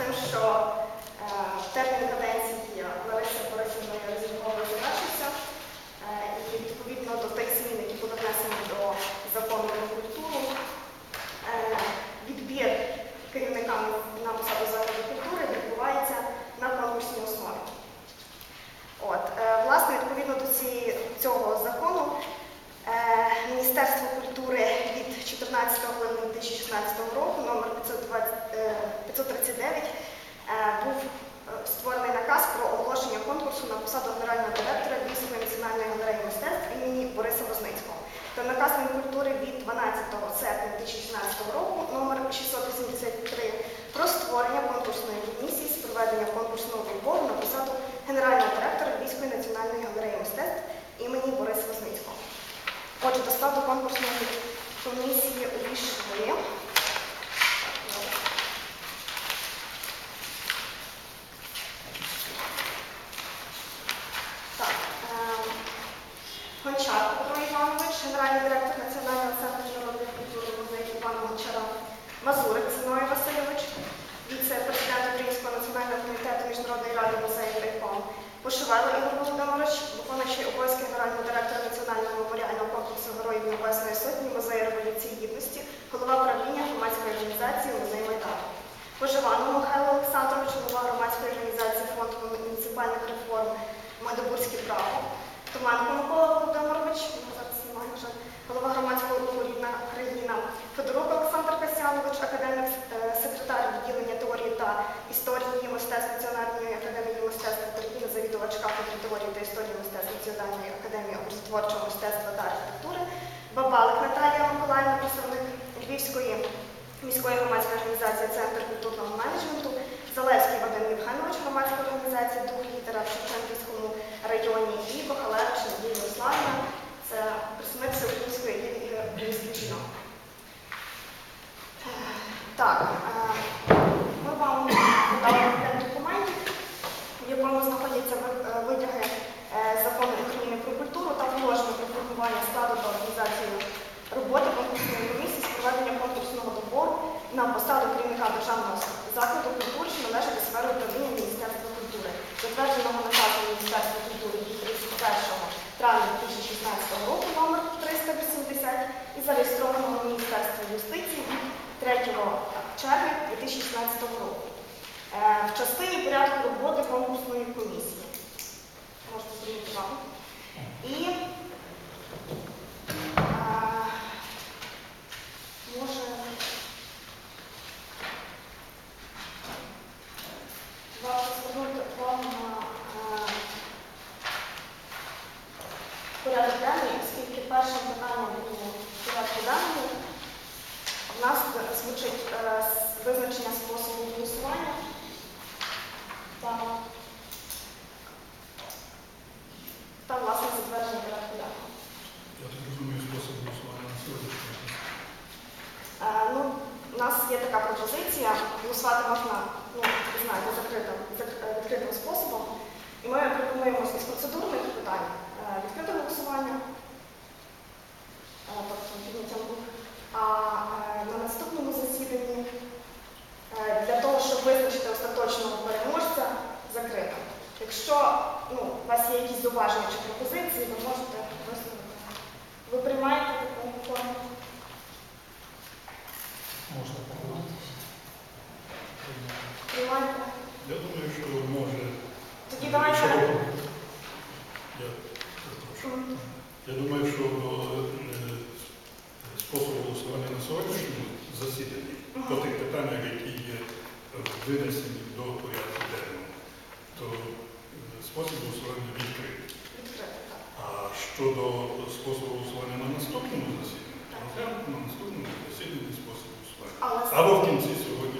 тим, що е, термін каденції Лариси Борисівної Резервової завершився, і відповідно до тих змін, які були внесені до закону про культуру, е, відбір керівника на посаду закладу культури відбувається на конкурсній основі. От, е, власне, відповідно до цього закону, Міністерство культури від 14 грудня 2016 року, номер міської громадської організації Центр культурного менеджменту, Залевський Вадим Євгенович, громадська організація Дух літера в Шевченківському районі і Кохалевич Надія Ярославівна, це представник Всеукраїнської українських жінок. Так, е, ми вам подали пакет документів, в якому знаходяться е, витяги е, закону України про культуру та положення про формування складу та організацію роботи конкурсної комісії з проведення конкурсного на посаду керівника державного закладу культури, що належить сфери управління Міністерства культури, затвердженого наказом Міністерства культури від 31 травня 2016 року номер 380 і зареєстрованого в Міністерстві юстиції від 3 червня 2016 року. Е, В частині порядку роботи конкурсної комісії. Можете звернути увагу е, може варто звернути увагу на е, порядок денний, оскільки першим питанням у порядку денному в нас звучить е, с- визначення способу голосування та, та власне затвердження порядку денного. Я так розумію, спосіб голосування на сьогодні. Е, Ну, у нас є така пропозиція, голосувати можна, ну, ви знаєте, закритим, е, відкритим способом. І ми пропонуємо з процедурних питань е, відкрите голосування, е, тобто підняттям рук. А на наступному засіданні для того, щоб визначити остаточного переможця, закрито. Якщо ну, у вас є якісь зауваження чи пропозиції, ви можете висловити. Ви приймаєте таку форму? Можна. Приймаєте? Я думаю, що може. Тоді давайте. Я Я думаю, що е, спосіб голосування на сьогоднішньому засіданні по тих питаннях, які є винесені до порядку денного, то е, спосіб голосування відкритий. А щодо способу голосування на наступному засіданні, то на наступному засіданні спосіб голосування. Або в кінці сьогоднішнього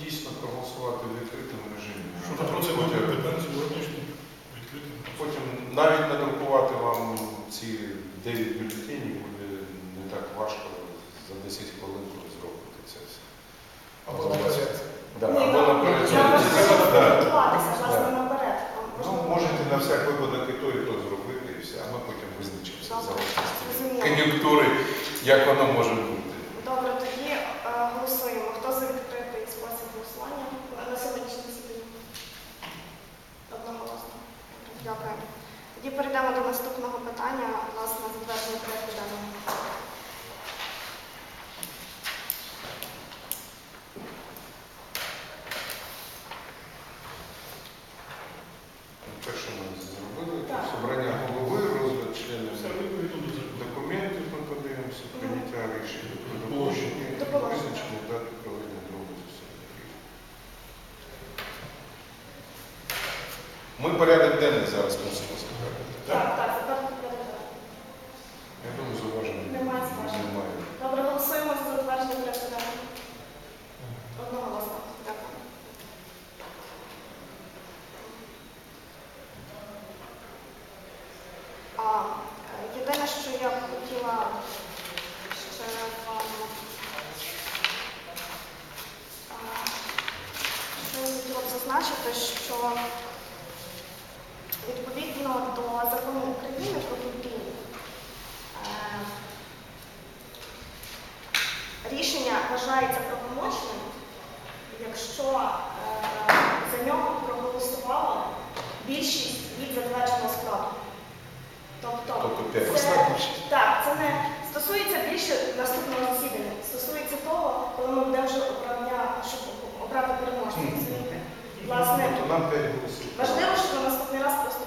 дійсно проголосувати в відкритому режимі. Що потім, потім, потім навіть надрукувати вам ці 9 бюлетенів буде не так важко за 10 хвилин зробити це все. Або наперед. Ну, можете на всяк випадок і то, і то зробити, і все, а ми потім визначимося за кон'юнктури, як воно може Єдине, що я б хотіла ще вам е, е, хотіла зазначити, що відповідно до закону України про культуру е, рішення вважається правомочним, якщо за нього проголосувала більшість. Так, це не стосується більше наступного засідання. Стосується того, коли ми будемо вже обрання, щоб обрати переможця. Власне, Нам п'ять важливо, що на наступний раз просто.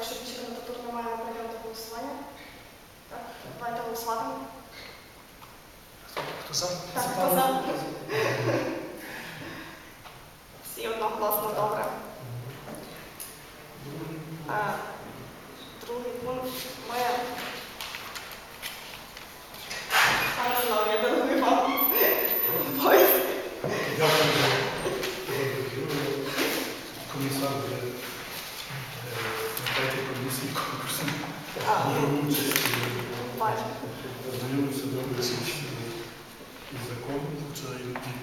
якщо більше кандидатур немає, ми прийдемо до голосування. Так, давайте голосувати. Хто за? Так, хто за? Всі одноголосно добре.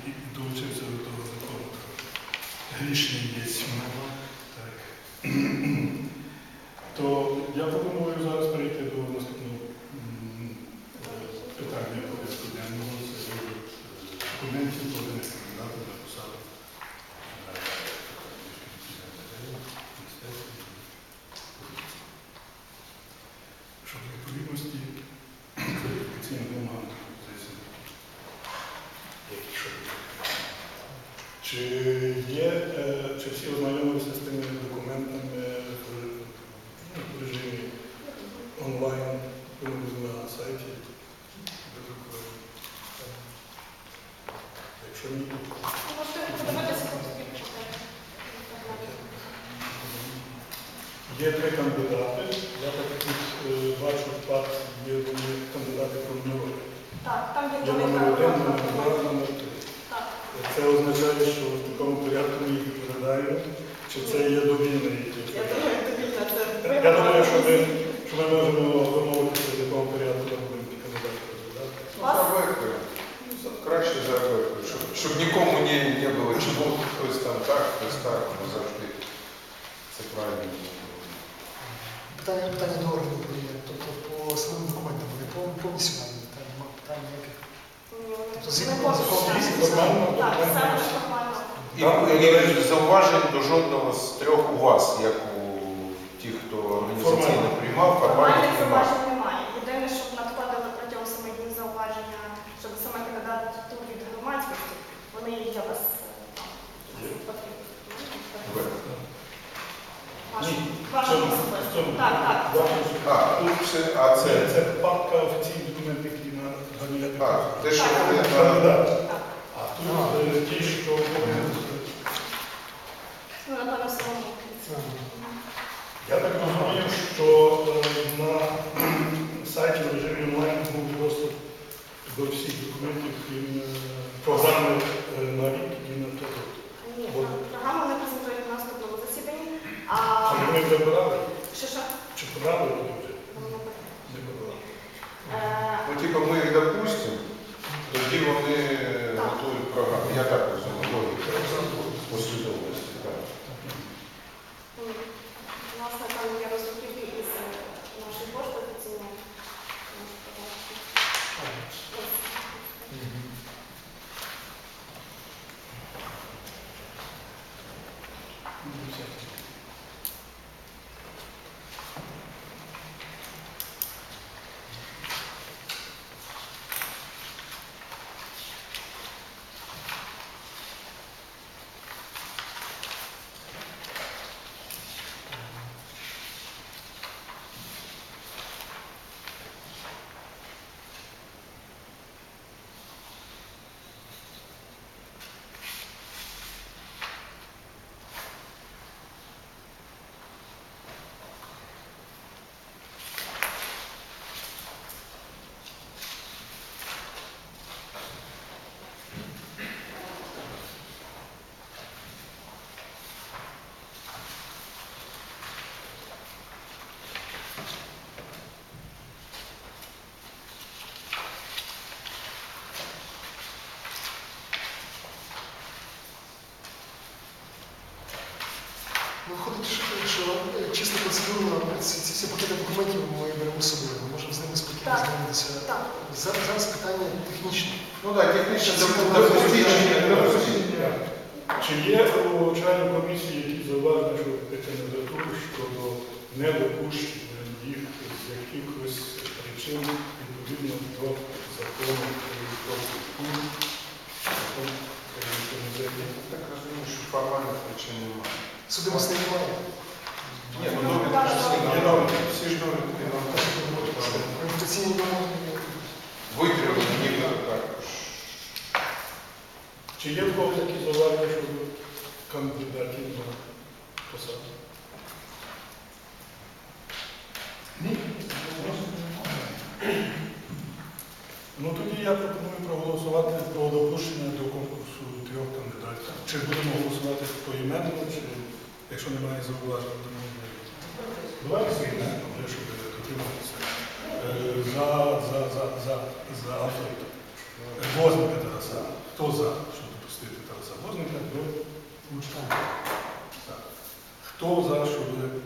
і долучився до того закону. Грішний є. Так. Є три кандидати. Я так як е, бачу, так є вони кандидати проміжнові. Так, там є номер один, номер два, номер три. Так. Це означає, що в такому порядку ми їх відповідаємо, чи це є довільний. Я думаю, що ми, що ми можемо вимовитися з якого порядку ми будемо кандидати розглядати. Ну, завикли. Краще завикли, щоб, щоб нікому не, не було, був хтось там так, хтось так, не завжди. Це правильно. Питання, питання до органу управління. Тобто по самим документам пов- повністю там нема питань ніяких. Тобто згідно закону, нормально, Так, все ж нормально. І, і зауважень до жодного з трьох у вас, як у тих, хто організаційно приймав, формальних Формальних немає. зауважень немає. Єдине, щоб надходили протягом семи днів зауваження, щоб саме кандидатур від громадськості, вони є у вас е, там потрібні. Так, так. А, тут все, а Це, це, це папка офіційні документи, які на ганіляти. а, те, що Так. вони на А тут ті, що я так розумію, що на сайті в режимі онлайн був доступ до всіх документів, крім програми на рік і на той. Ні, програму не презентують на наступному засіданні, а ми вже брали? Що що? Чи брали вони Не брали. Е, Ну, типу, ми їх допустимо, тоді вони готують програму. Я так розумію, Виходить, що, що е, чисто процедурно ці, ці всі пакети документів ми беремо з собою. Ми можемо з ними спокійно. Так. Зараз, зараз питання технічне. Ну так, технічне Це. Чи є у членів комісії якісь зауваження щодо кандидатур щодо недопущення їх з якихось причин відповідно до закону про закон Так розумію, що формальних причин немає. Судимостей немає. Ні, ну довідки ж всі ж довідки нам Репутаційні вимоги. ніби також. Чи є в кого такі зауваження щодо кандидатів на посаду? Ні. Ну тоді я пропоную проголосувати про допущення до конкурсу трьох кандидатів. Чи будемо голосувати поіменно, чи якщо немає зауважень, то можна. Поіменно, вже щоб дотриматися. Е, За, за, за, за, за авторів. Возника Тараса. Хто за, щоб допустити Тараса Возника до учня? Хто за, щоб далі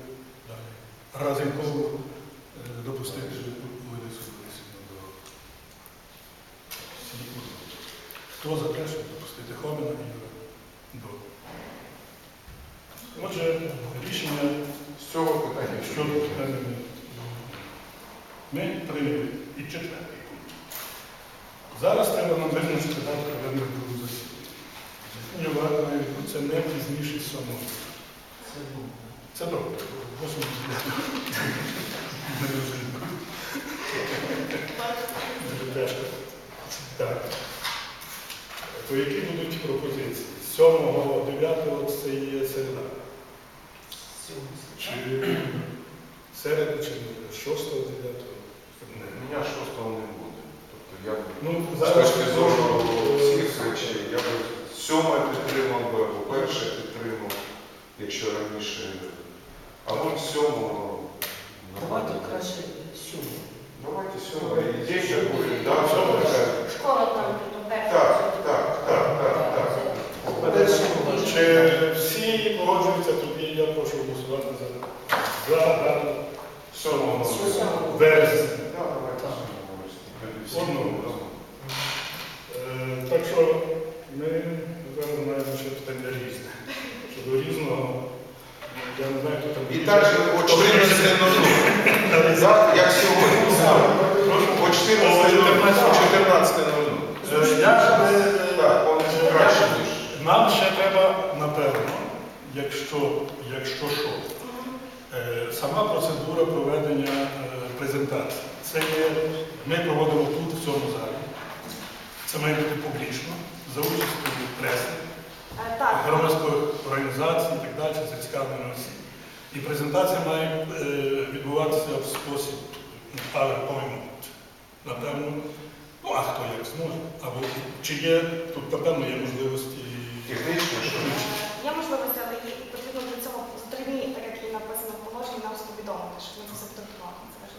Разенкову е, допустити Ларису Борисівну до Хто за те, щоб допустити Хомина Ігоря до? Отже, рішення З цього питання щодо питання ми прийняли і четвертий пункт. Зараз треба нам визначити дату проведення другого засідання. Це не пізніше самого. Це добре. Так. то які будуть пропозиції? 7-го, 9-го це є середа. Чи середа, чи 6-го, 9-го? У мене шостого не буде. Тобто я б Ну, з точки зору е, цих речей, я б сьоме підтримав би, або перше підтримав, якщо раніше. Або сьомого. Давайте краще сьогодні. Давайте сьоме. Ідея буде, да, Сьоме. така. Школа там, то так, так, так, так. Чи всі тоді я прошу голосувати за, дану Сьомого. Всі. Одного. Так що ми зараз маємо ще питання різне. Щодо різного, я не знаю, хто там. І так же о 14.00. Так, як сьогодні. О 14.00. Е, Я би, Так, он краще, ніж. Нам ще треба, напевно, якщо, якщо що, е, сама процедура проведення е, презентації. Це є, ми проводимо тут, в цьому залі. Це має бути публічно, за участю преси, Е, Так, громадських організацій і так далі, зацікавлених осіб. І презентація має відбуватися в спосіб ну, PowerPoint, напевно. Ну, а хто як зможе. Або чи є, тут, напевно, є можливості. Технічно, що? Є можливість, але їй потрібно для цього за три дні, так як і написано в положенні, нам Це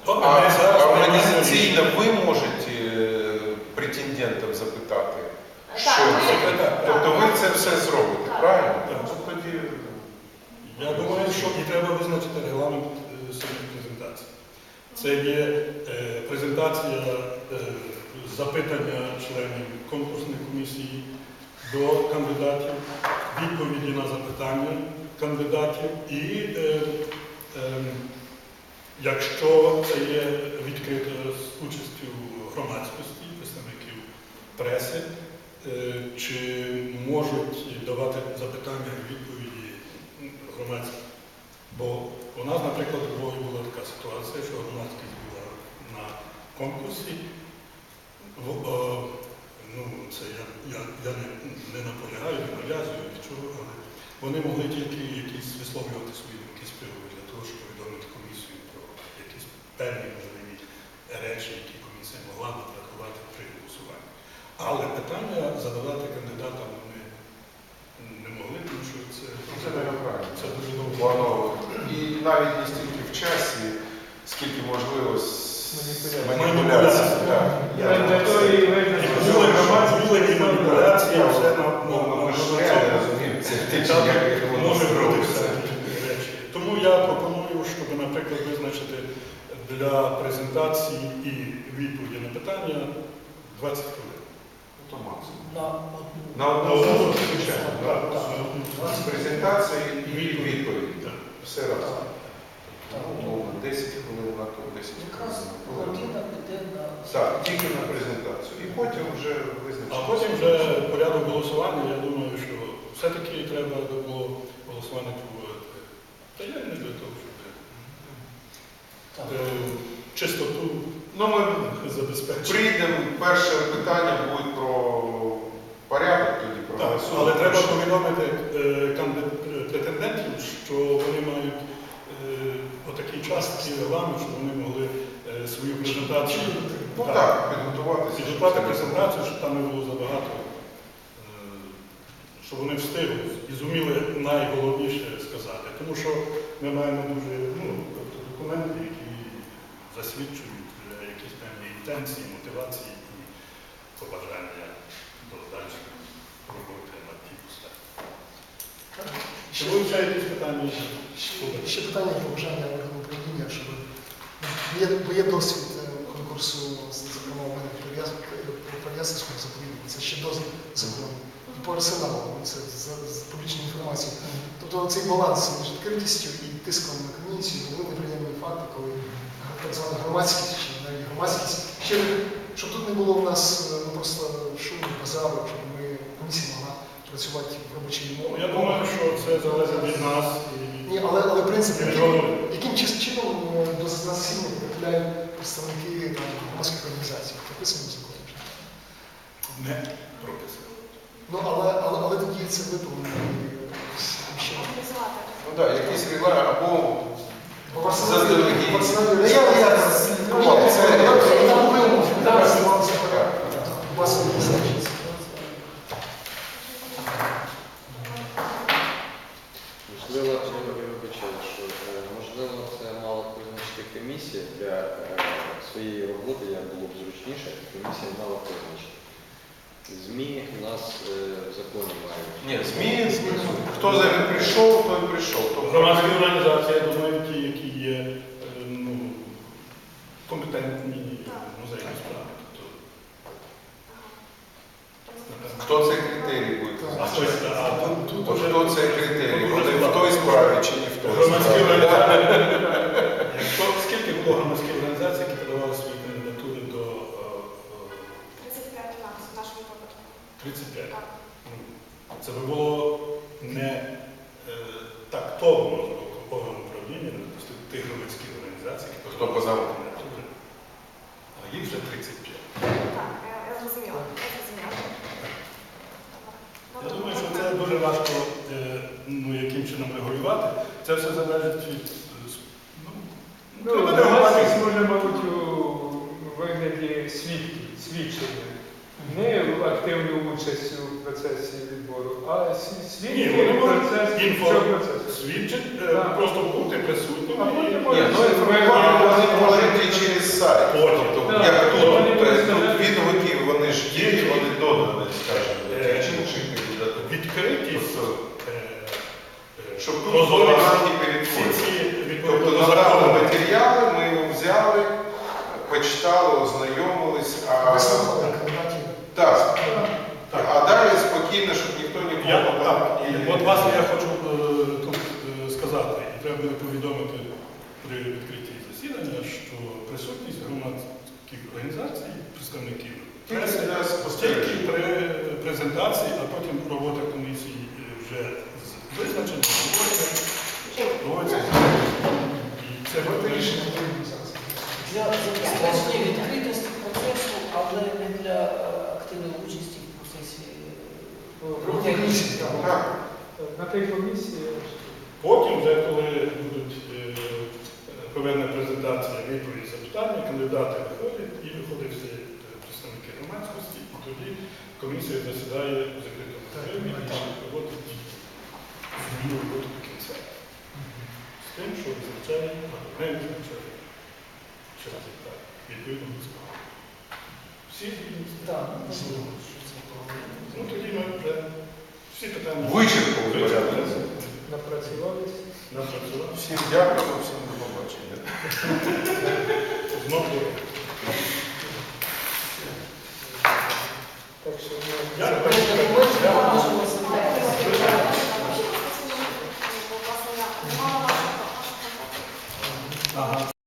важливо. А зараз а організаційно ви можете е, претендентам запитати, Так, що так. Тобто ви це все зробите, Так. правильно? Так. Ну, Тоді Я думаю, що і треба визначити регламент е, самої презентації. Це є е, презентація е, запитання членів конкурсної комісії до кандидатів, відповіді на запитання кандидатів і е, е, якщо це є відкрито з участю громадськості, представників преси, е, чи можуть давати запитання і відповіді громадські. Бо у нас, наприклад, у Львові була така ситуація, що громадськість була на конкурсі. В- е, ну, це я, я, я не, не наполягаю, не нав'язую нічого, але вони могли тільки якісь висловлювати свої думки з приводу для того, щоб повідомити комісію певні можливі речі, які комісія могла б врахувати при голосуванні. Але питання задавати кандидатам вони не могли, тому що це, це неправильно. це дуже довго. І навіть не стільки в часі, скільки можливо Маніпуляції. були, маніпуляції, все Ну, ми може бути речі. Тому я пропоную, щоб, наприклад, визначити для презентації і відповіді на питання 20 хвилин. То максимум. На одну. Ну, нас презентація і відповідь. Так. Все разом. Так. Умовно, 10 хвилин на то, 10 Якраз хвилин. година піде на Так, тільки на презентацію. І потім вже визначити. А потім вже порядок голосування, я думаю, що все-таки треба було голосування проводити. Та я не для того, чистоту Ну, ми забезпечити. прийдемо, перше питання буде про порядок, тоді про Так, але треба повідомити е, е, претендентів, що вони мають е, отакий час, такий регламент, щоб вони могли е, свою презентацію Ну так, так, підготуватися. підготувати презентацію, щоб там не було забагато, е, щоб вони встигли і зуміли найголовніше сказати. Тому що ми маємо дуже ну, тобто документи, які засвідчують е, якісь певні інтенції, мотивації і побажання до дальшої роботи над ті постаті. Чи будуть ще якісь питання? ще- питання про бажання органу управління, щоб бо є, бо є досвід е, конкурсу, зокрема, у мене Яс- Переяславському заповіднику, це ще до закону. І по арсеналу, ну, це з, з публічної інформації. Тобто цей баланс між відкритістю і тиском на комісію, були неприємні факти, коли так звана громадськість, чи навіть громадськість, ще щоб тут не було в нас ну, просто шуму, базару, щоб ми комісія могла працювати в робочій Ну, мові. я думаю, що це залежить від нас. Ні, але, але принцип, яким, яким чином е, до засідання потрапляють представники там, громадських організацій, прописано в законі. Не прописано. Ну, але, але, але тоді це виповнено. Ну так, якісь регламент або Можливо, я вибачаю, що можливо це мала призначити комісія для е, своєї роботи, як було б зручніше, комісія мала призначити. ЗМІ у нас е, в законі мають. ні, ЗМІ, хто за ним прийшов, той прийшов. Тобто, Громадські організації, я думаю, ті, які є е, ну, компетентні в музейній справі. Тобто, Хто цей критерій буде? А хтось, а тут, тут уже- хто цей критерій? уже в той справі чи не в той Громадські справі? організації. Це би було не е, тактовно з боку органу управління не допустити тих громадських організацій, які Хто кандидатури. А їх вже 35. Так, я, я зрозуміла. Я думаю, що це дуже важко е, ну, яким чином регулювати. Це все залежить від е, ну, Ну, регулювати. може, мабуть, у вигляді свідків, свідчення. Не активну участь у процесі відбору, а Ні, вони можуть процес, інфо цього процесу. свідчить, е, Так. просто бути присутніми. А потім ну вони можуть і через сайт. Тобто, Так, як тут, вони е, тут сказати- відгуки, вони ж є, і вони додані, скажімо, тих чи. Відкритість, Тобто, е, е, Щоб тут прозорість, багаті всі ці Тобто відповідно до надали матеріали, ми його взяли, почитали, ознайомились, а, так, Так. а далі спокійно, щоб ніхто нікого так, і от власне я хочу е, тут е, сказати, і треба буде повідомити при відкритті засідання, що присутність громадських організацій, представників Тільки преси, тільки при презентації, а потім робота комісії вже з визначенням проводиться. І це буде рішення. Для забезпечення відкритості процесу, але не для е, активної участі. Роботи так. Так. На тій комісії Потім, вже коли будуть е, проведена презентація, відповіді запитання, кандидати виходять і виходять всі е, представники громадськості, і тоді комісія засідає у закритому режимі і проводить свою роботу до кінця. З тим, що визначає, час так, відповідно до справи. Всі? Так, ну, тоді ми вже всі питання Вичерпали порядок. Напрацювалися. напрацювалися. напрацювали. Всім дякую, всім до побачення. Знову. Так що ми.